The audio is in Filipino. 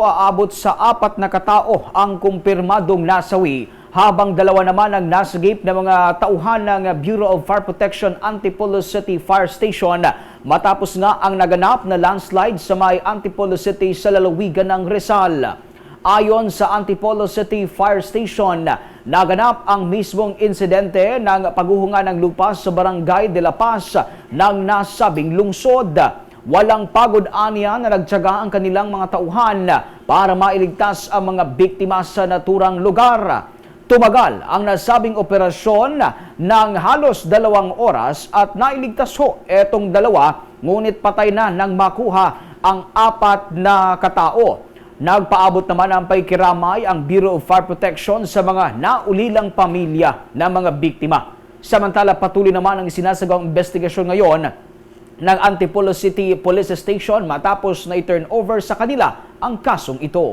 Aabot sa apat na katao ang kumpirmadong nasawi habang dalawa naman ang nasagip ng mga tauhan ng Bureau of Fire Protection Antipolo City Fire Station matapos nga ang naganap na landslide sa may Antipolo City sa lalawigan ng Rizal. Ayon sa Antipolo City Fire Station, naganap ang mismong insidente ng paghuhunga ng lupa sa barangay de La Paz ng nasabing lungsod. Walang pagod aniya na nagtyaga ang kanilang mga tauhan para mailigtas ang mga biktima sa naturang lugar. Tumagal ang nasabing operasyon ng halos dalawang oras at nailigtas ho etong dalawa ngunit patay na nang makuha ang apat na katao. Nagpaabot naman ang paikiramay ang Bureau of Fire Protection sa mga naulilang pamilya ng mga biktima. Samantala patuloy naman ang sinasagawang investigasyon ngayon ng Antipolo City Police Station matapos na i-turn over sa kanila ang kasong ito.